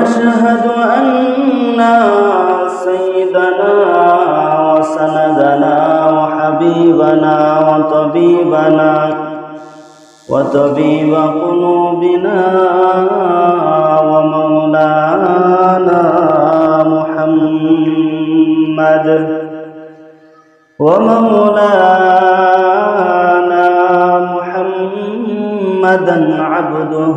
ونشهد أن سيدنا وسندنا وحبيبنا وطبيبنا وطبيب قلوبنا ومولانا محمد ومولانا محمدا عبده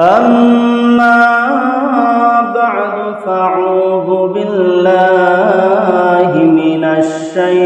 أما بعد فأعوذ بالله من الشيطان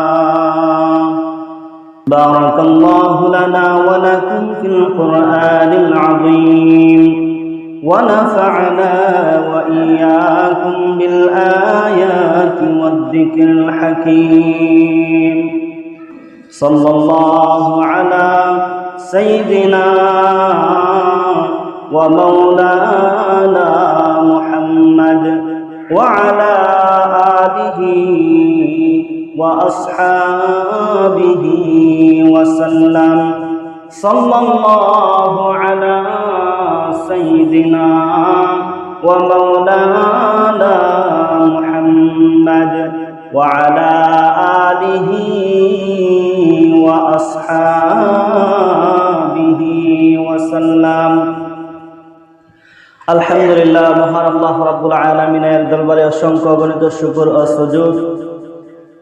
بارك الله لنا ولكم في القرآن العظيم ونفعنا وإياكم بالآيات والذكر الحكيم. صلى الله على سيدنا ومولانا محمد وعلى آله وأصحابه وسلم صلى الله على سيدنا ومولانا محمد وعلى آله وأصحابه وسلم আলহামদুলিল্লাহ মহান আল্লাহ রাব্বুল আলামিনের দরবারে অসংখ্য অগণিত শুকর ও সুজুদ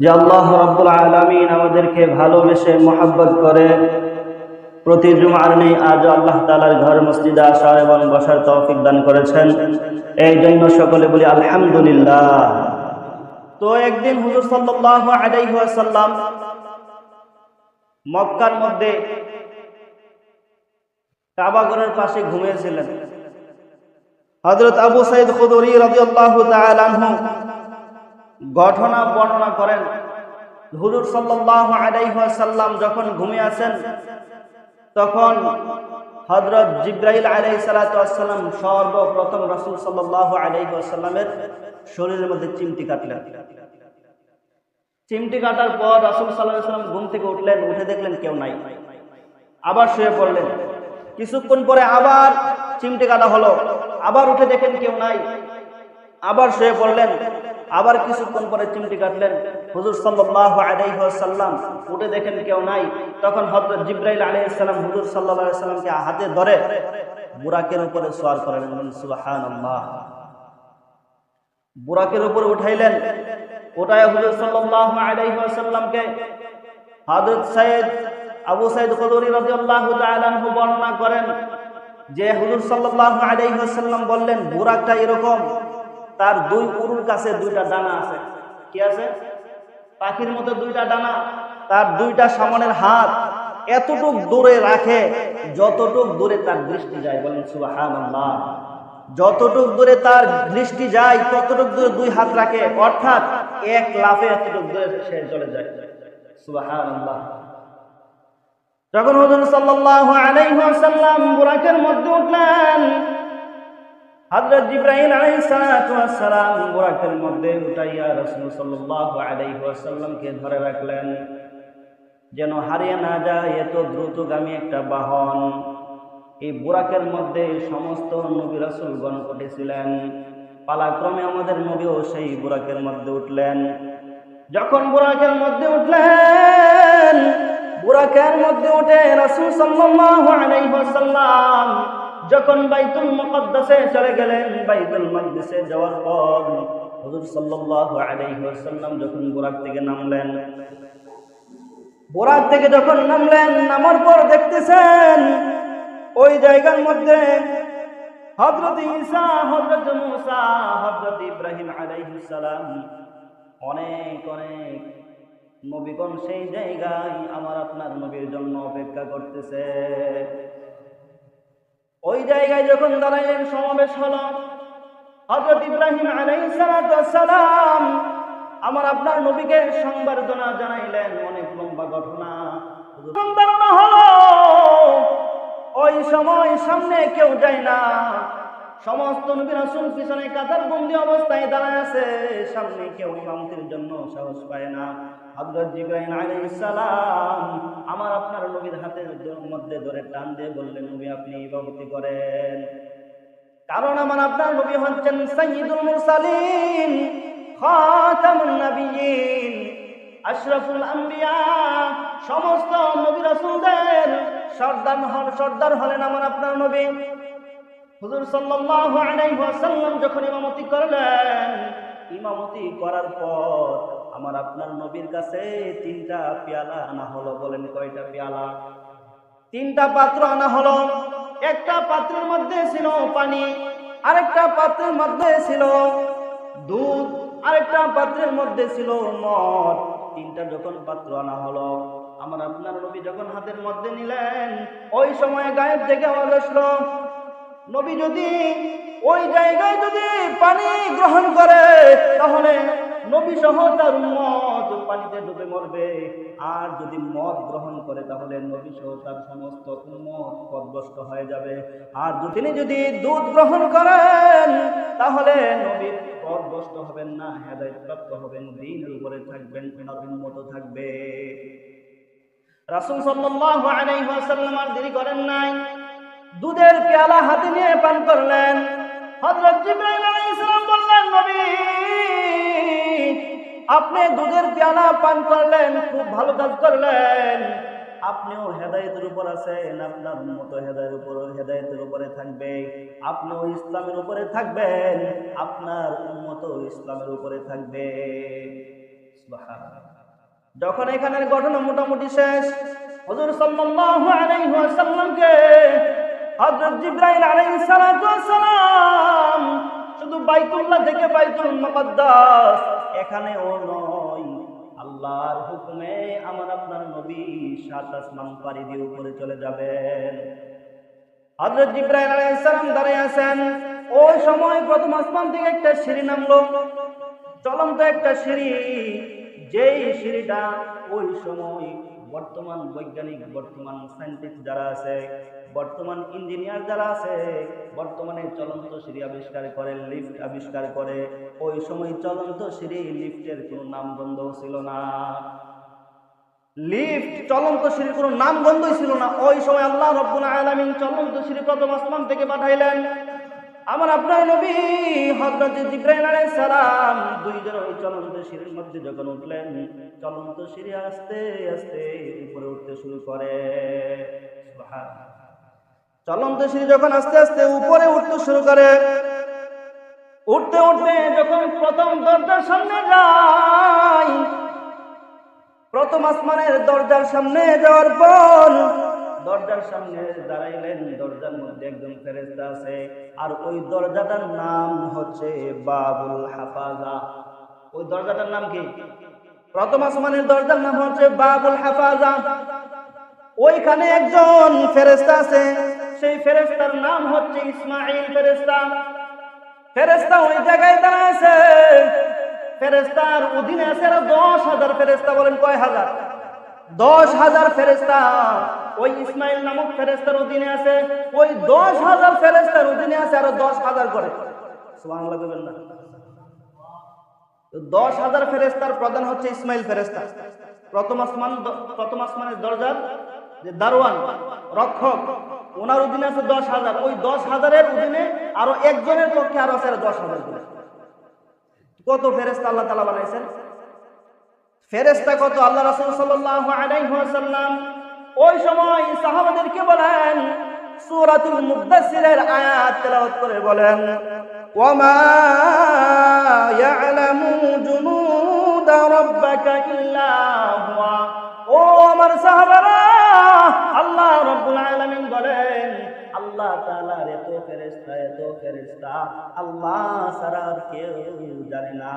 যে আল্লাহ রাব্বুল আলামিন আমাদেরকে ভালোবেসে মোহাব্বত করে। প্রতি জুমার নেই আজ আল্লাহ তাআলার ঘর, মসজিদে আসার এবং বসার তৌফিক দান করেছেন। এই জন্য সকলে বলি আলহামদুলিল্লাহ। তো একদিন হুজুর সাল্লাল্লাহু আলাইহি মক্কার মধ্যে কাবাগরের পাশে ঘুমিয়েছিলেন। হযরত আবু সাইদ খুদরি তাআলা আনহু ঘটনা বর্ণনা করেন। হুজুর ওয়াসাল্লাম যখন ঘুমিয়ে আছেন, তখন হযরত জিব্রাইল আলাইহিস সালাতু ওয়াসসালাম সর্বপ্রথম রসুল সাল্লাল্লাহু আলাইহি ওয়াসাল্লামের শরীরের মধ্যে চিমটি কাটলেন। চিমটি কাটার পর রাসূল আলাইহি ঘুম থেকে উঠলেন, উঠে দেখলেন কেউ নাই। আবার শুয়ে পড়লেন। কিছুক্ষণ পরে আবার চিমটি কাটা হলো। আবার উঠে দেখেন কেউ নাই। আবার শুয়ে পড়লেন। আবার কিছুক্ষণ পরে চিমটি কাটলেন। হুজুর সাল্লাহ আলাইসাল্লাম উঠে দেখেন কেউ নাই। তখন হজরত জিব্রাইল আলাইসাল্লাম হুজুর সাল্লাহ হাতে ধরে বুরাকের উপরে সোয়ার করেন সুবাহান বুরাকের উপরে উঠাইলেন। ওটায় হুজুর সাল্লাহ আলাইসাল্লামকে হজরত সাইদ আবু সাইদ কদরি আনহু বর্ণনা করেন যে হুজুর সাল্লাল্লাহু আলাইহি বললেন, বুরাকটা এরকম তার দুই উরুর কাছে দুইটা ডানা আছে। কি আছে? পাখির মতো দুইটা ডানা তার দুইটা সামনের হাত এতটুক দূরে রাখে যতটুক দূরে তার দৃষ্টি যায়। বলেন, সুবহানাল্লাহ। যতটুক দূরে তার দৃষ্টি যায়, ততটুক দূরে দুই হাত রাখে। অর্থাৎ এক লাফে এতটুক দূরে সে চলে যায়। সুবহানাল্লাহ। যখন হুজুর সাল্লাল্লাহু আলাইহি ওয়াসাল্লাম বুরাকের মধ্যে উঠলেন আলাইহিস সালাতু ওয়াস বুরাকের মধ্যে উঠাইয়া রাসূল সাল্লাল্লাহু আলাইহি ওয়াসাল্লামকে ধরে রাখলেন, যেন হারিয়ে না যায় এত দ্রুতগামী একটা বাহন। এই বুরাকের মধ্যে সমস্ত নবী রাসূলগণ উঠেছিলেন। পালাক্রমে আমাদের নবীও সেই বুরাকের মধ্যে উঠলেন। যখন বুরাকের মধ্যে উঠলেন, বুরাকের মধ্যে উঠে রাসূল সাল্লাল্লাহু আলাইহি ওয়াসাল্লাম যখন বাইতুল মুকদ্দাসে চলে গেলেন, বাইতুল মাকদিসে যাওয়ার পর হুজুর সাল্লাল্লাহু আলাইহি ওয়াসাল্লাম যখন বুরাক থেকে নামলেন, বুরাক থেকে যখন নামলেন, নামার পর দেখতেছেন ওই জায়গার মধ্যে হযরত ঈসা, হযরত মুসা, হযরত ইব্রাহিম আলাইহিস সালাম অনেক অনেক নবীগণ সেই জায়গায় আমার আপনার নবীর জন্য অপেক্ষা করতেছে। ওই জায়গায় যখন দাঁড়াইলেন, সমাবেশ হলো। হজরত ইব্রাহিম আলাইসালাম আমার আপনার নবীকে সংবর্ধনা জানাইলেন। অনেক লম্বা ঘটনা। সংবর্ধনা হলো, ওই সময় সামনে কেউ যায় না। সমস্ত নবী রাসূল পিছনে কাতার বন্দি অবস্থায় দাঁড়ায় আছে, সামনে কেউ ইমামতির জন্য সাহস পায় না। আমার আপনার নবীর হাতের মধ্যে ধরে টান দিয়ে বললেন, নবী, আপনি ইমামতি করেন। কারণ আমার আপনার নবী হচ্ছেন সাইয়্যিদুল মুরসালিন, খাতামুন নাবিয়িন আশরাফুল আম্বিয়া। সমস্ত নবী রাসূলদের সর্দার হন সর্দার হলেন আমার আপনার নবী। হুজুর সাল্লাল্লাহু আলাইহি ওয়াসাল্লাম যখন ইমামতি করলেন, ইমামতি করার পর আমার আপনার নবীর কাছে তিনটা পেয়ালা আনা হলো, বলেন কয়টা পেয়ালা? তিনটা পাত্র আনা হলো। একটা পাত্রের মধ্যে ছিল পানি, আরেকটা পাত্রের মধ্যে ছিল দুধ, আরেকটা পাত্রের মধ্যে ছিল মদ। তিনটা যখন পাত্র আনা হলো, আমার আপনার নবী যখন হাতের মধ্যে নিলেন, ওই সময় গায়েব থেকে আওয়াজ আসলো। নবী যদি ওই জায়গায় যদি পানি গ্রহণ করে, তাহলে নবী সহ তার মদ পানিতে ডুবে মরবে। আর যদি মদ গ্রহণ করে, তাহলে নবী সহ তার সমস্ত উম্মত পদভস্ত হয়ে যাবে। আর তিনি যদি দুধ গ্রহণ করেন, তাহলে নবী পদভস্ত হবেন না হেদায়ত প্রাপ্ত হবেন, দিনের উপরে থাকবেন, ওনার উন্মত থাকবে। রাসূল সাল্লাল্লাহু আলাইহি ওয়াসাল্লাম আর দেরি করেন নাই। দুধের পেয়ালা হাতে নিয়ে পান করলেন। হযরত জিবরাইল বললেন, নবী, আপনি দুধের পেয়ালা পান করলেন, খুব ভালো কাজ করলেন। আপনিও হেদায়েতের উপর আছেন, আপনার মতো হেদায়ের উপর, হেদায়েতের উপরে থাকবে। আপনিও ইসলামের উপরে থাকবেন, আপনার উন্মত ইসলামের উপরে থাকবে। যখন এখানের ঘটনা মোটামুটি শেষ হযরত সাল্লাল্লাহু আলাইহি ওয়াসাল্লামকে হযরত জিবরাইল আলাইহিস সালাতু ওয়াসসালাম শুধু বাইতুল্লাহ থেকে বাইতুল মুকদ্দাস। এখানেও নয়, আল্লাহর হুকুমে আমার আপনার নবী সাত আসমান পাড়ি দিয়ে উপরে চলে যাবেন। হযরত জিবরাইল আলাইহিস সালাম দাঁড়িয়ে আছেন। ওই সময় প্রথম আসমান থেকে একটা সিঁড়ি নামলো, চলন্ত একটা সিঁড়ি। যেই সিঁড়িটা ওই সময় বর্তমান বৈজ্ঞানিক বর্তমান সায়েন্টিস্ট যারা আছে বর্তমান ইঞ্জিনিয়ার যারা আছে, বর্তমানে চলন্ত সিঁড়ি আবিষ্কার করে লিফট আবিষ্কার করে, ওই সময় চলন্ত সিঁড়ি লিফটের কোনো নামগন্ধ ছিল না। লিফট চলন্ত সিঁড়ির কোনো নামগন্ধই ছিল না। ওই সময় আল্লাহ রব্বুল আলামিন চলন্ত সিঁড়ি প্রথম আসমান থেকে পাঠাইলেন। আমার আপনার নবী হযরত জিব্রাইল আলাইহিস সালাম দুইজন ওই চলন্ত সিঁড়ির মধ্যে যখন উঠলেন, চলন্ত সিঁড়ি আস্তে আস্তে উপরে উঠতে শুরু করে। সুবহানাল্লাহ। চলন্ত সিঁড়ি যখন আস্তে আস্তে উপরে উঠতে শুরু করে, উঠতে উঠতে যখন প্রথম দরজার সামনে যায়, প্রথম আসমানের দরজার সামনে যাওয়ার পর দরজার সামনে দাঁড়াইলেন, দরজার মধ্যে একজন ফেরেস্তা আছে, আর ওই দরজাটার নাম হচ্ছে বাবুল হাফাজা। ওই দরজাটার নাম কি? প্রথম আসমানের দরজার নাম হচ্ছে বাবুল হাফাজা। ওইখানে একজন ফেরেস্তা আছে সেই ফেরেস্তার নাম হচ্ছে ইসমাইল ফেরেস্তা ফেরেস্তা ওই জায়গায় দাঁড়া আছে ফেরেস্তার অধীনে আছে আরও দশ হাজার ফেরেস্তা বলেন কয় হাজার? দশ হাজার ফেরেস্তা ওই ইসমাইল নামক ফেরেস্তার অধীনে আছে। ওই দশ হাজার ফেরেস্তার অধীনে আছে আরও দশ হাজার করে। দশ হাজার ফেরেস্তার প্রধান হচ্ছে ইসমাইল ফেরেস্তা প্রথম আসমান প্রথম আসমানের দরজার যে দারোয়ান, রক্ষক। ওনার অধীনে আছে দশ হাজার। ওই দশ হাজারের অধীনে আরও একজনের পক্ষে আরও আছে দশ হাজার কত ফেরেস্তা আল্লাহ তালা বানাইছেন? ফেরেস্তা কত? আল্লাহ রাসূল আলাইহি ওই সময় সাহাবাদেরকে বলেন, সূরাতুল মুদ্দাসসিরের আয়াত তেলাওয়াত করে বলেন, ওয়ামা ইয়ালামু জুনুদা রাব্বাকা ইল্লা হুয়া। ও আমার সাহাবারা আল্লাহ রাব্বুল আলামিন বলেন, আল্লাহ তাআলার এত ফেরেশতা এত ফেরেশতা, আল্লাহ আর কেউ জানে না।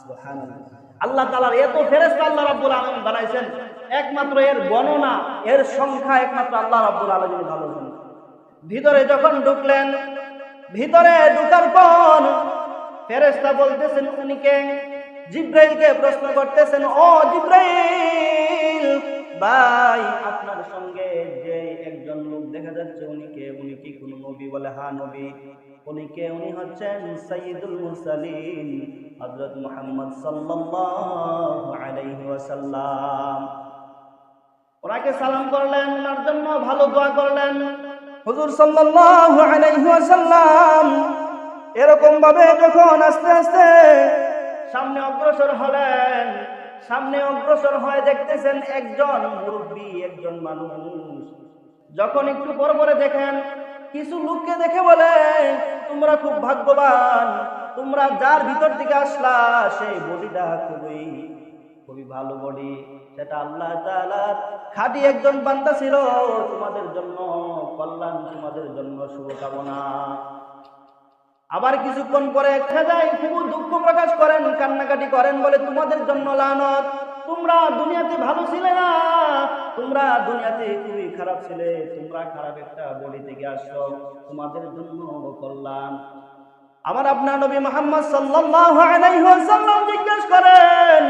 সুবহানাল্লাহ। আল্লাহ তাআলার এত ফেরেশতা আল্লাহ রাব্বুল আলামিন বানাইছেন। একমাত্র এর গণনা, এর সংখ্যা একমাত্র আল্লাহ রাব্বুল আলামিন ভালো জানেন। ভিতরে যখন ঢুকলেন, ভিতরে ঢুকার পর ফেরেশতা বলতেছেন উনি কে জিব্রাইলকে প্রশ্ন করতেছেন, ও জিব্রাইল ভাই, আপনার সঙ্গে যে একজন লোক দেখা যাচ্ছে, উনি কে? উনি কি কোন নবী বলে? হা নবী। উনি কে? উনি হচ্ছেন সাইয়্যিদুল মুরসালিন, হযরত মুহাম্মদ সাল্লাল্লাহু ওনাকে সালাম করলেন, ওনার জন্য ভালো দোয়া করলেন। হুজুর সাল্লাল্লাহু আলাইহি ওয়াসাল্লাম এরকম ভাবে যখন আস্তে আস্তে সামনে অগ্রসর হলেন সামনে অগ্রসর হয়ে, দেখতেছেন একজন মুরব্বী, একজন মানুষ। যখন একটু পর পরে দেখেন, কিছু লোককে দেখে বলে, তোমরা খুব ভাগ্যবান, তোমরা যার ভিতর থেকে আসলা সেই বডিটা খুবই খুবই ভালো বডি। সেটা আল্লাহ তাআলার খাঁটি একজন বান্দা ছিল। তোমাদের জন্য কল্যাণ, তোমাদের জন্য শুভকামনা। আবার কিছুক্ষণ পরে দেখা যায় খুব দুঃখ প্রকাশ করেন, কান্নাকাটি করেন বলে তোমাদের জন্য লানত। তোমরা দুনিয়াতে ভালো ছিলে না। তোমরা দুনিয়াতে খুবই খারাপ ছিলে। তোমরা খারাপ একটা বলি থেকে আসছো। তোমাদের জন্য কল্যাণ। আমার আপনার নবী মোহাম্মদ সাল্লাল্লাহু আলাইহি ওয়াসাল্লাম জিজ্ঞেস করেন,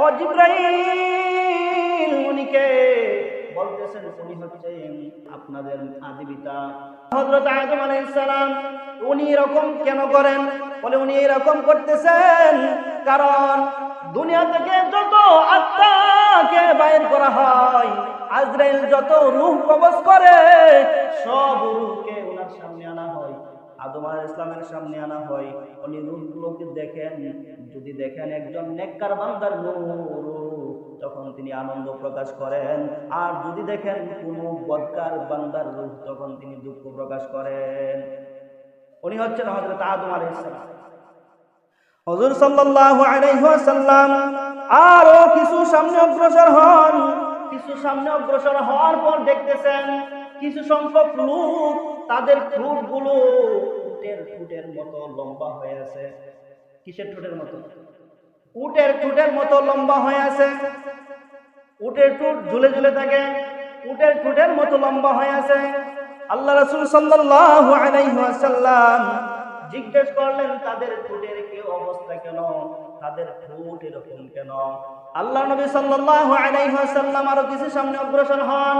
ও জিব্রাইল উনি কে বলতেছেন, উনি হচ্ছেন আপনাদের আদি পিতা হযরত আদম আলাইহিস উনি এরকম কেন করেন? বলে, উনি এরকম করতেছেন কারণ দুনিয়া থেকে যত আত্মাকে বাইর করা হয়, আজরাইল যত রূহ কবজ করে, সব রূহকে ওনার সামনে আনা হয়, আদম আলাহ ইসলামের সামনে আনা হয়। উনি রূহগুলোকে দেখেন, যদি দেখেন একজন নেককার বান্দার নূর। তখন তিনি আনন্দ প্রকাশ করেন। আর যদি দেখেন কোনো বদকার বান্দার রূপ তখন তিনি দুঃখ প্রকাশ করেন। উনি হচ্ছেন হজরত আদম আলাইহিস সালাম। হজুর সাল্লাল্লাহু আলাইহি ওয়াসাল্লাম আরও কিছু সামনে অগ্রসর হন। কিছু সামনে অগ্রসর হওয়ার পর দেখতেছেন কিছু সংখ্যক লোক তাদের ঠোঁটগুলো উটের ঠোঁটের মতো লম্বা হয়ে আছে। কিসের ঠোঁটের মতো? উটের ঠোঁটের মতো লম্বা হয়ে আছে। উটের ঠোঁট ঝুলে ঝুলে থাকে। উটের ঠোঁটের মতো লম্বা হয়ে আছে। আল্লাহ রাসূল ওয়াসাল্লাম জিজ্ঞেস করলেন, তাদের ঠোঁটের কি অবস্থা কেন? তাদের ঠোঁট এরকম কেন? আল্লাহ নবী সাল্লাল্লাহু আলাইহি আরও কিছু সামনে অগ্রসর হন।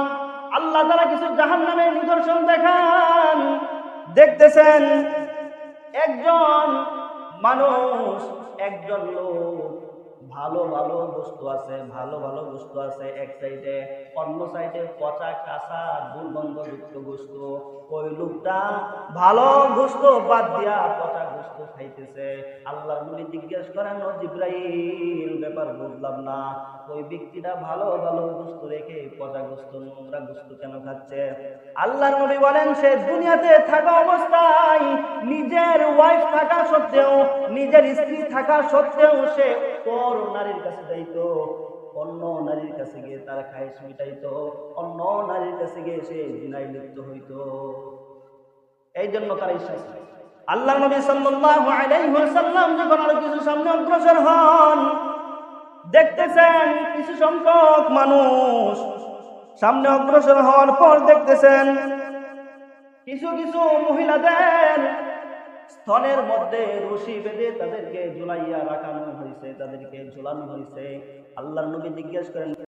আল্লাহ তাআলা কিছু জাহান্নামের নিদর্শন দেখান। দেখতেছেন, একজন মানুষ একজন লোক ভালো ভালো বস্তু আছে, ভালো ভালো বস্তু আছে, এক সাইডে অন্য সাইডে পচা, কাঁচা, দুর্গন্ধযুক্ত বস্তু। ওই লোকটা ভালো গোস্ত বাদ দিয়া পচা গোস্ত খাইতেছে। আল্লাহ নবী জিজ্ঞেস করেন জিব্রাইল, ব্যাপার বুঝলাম না। ওই ব্যক্তিটা ভালো ভালো গোস্ত রেখে পচা গোস্ত নোংরা গোস্ত কেন খাচ্ছে? আল্লাহ নবী বলেন, সে দুনিয়াতে থাকা অবস্থায় নিজের ওয়াইফ থাকা সত্ত্বেও, নিজের স্ত্রী থাকা সত্ত্বেও সে পর নারীর কাছে যাইতো, অন্য নারীর কাছে গিয়ে তার খায়েশ মিটাইতো, অন্য নারীর কাছে গিয়ে সে জিনায় লিপ্ত হইতো। এই জন্য তার শাস্তি। আল্লাহ নবী সাল্লাল্লাহু আলাইহি ওয়াসাল্লাম যখন আরও কিছু সামনে অগ্রসর হন, দেখতেছেন কিছু সংখ্যক মানুষ সামনে অগ্রসর হওয়ার পর দেখতেছেন কিছু কিছু মহিলাদের স্তনের মধ্যে রশি বেঁধে তাদেরকে ঝুলাইয়া রাখানো হয়েছে তাদেরকে ঝুলানো হয়েছে আল্লাহর নবী জিজ্ঞেস করেন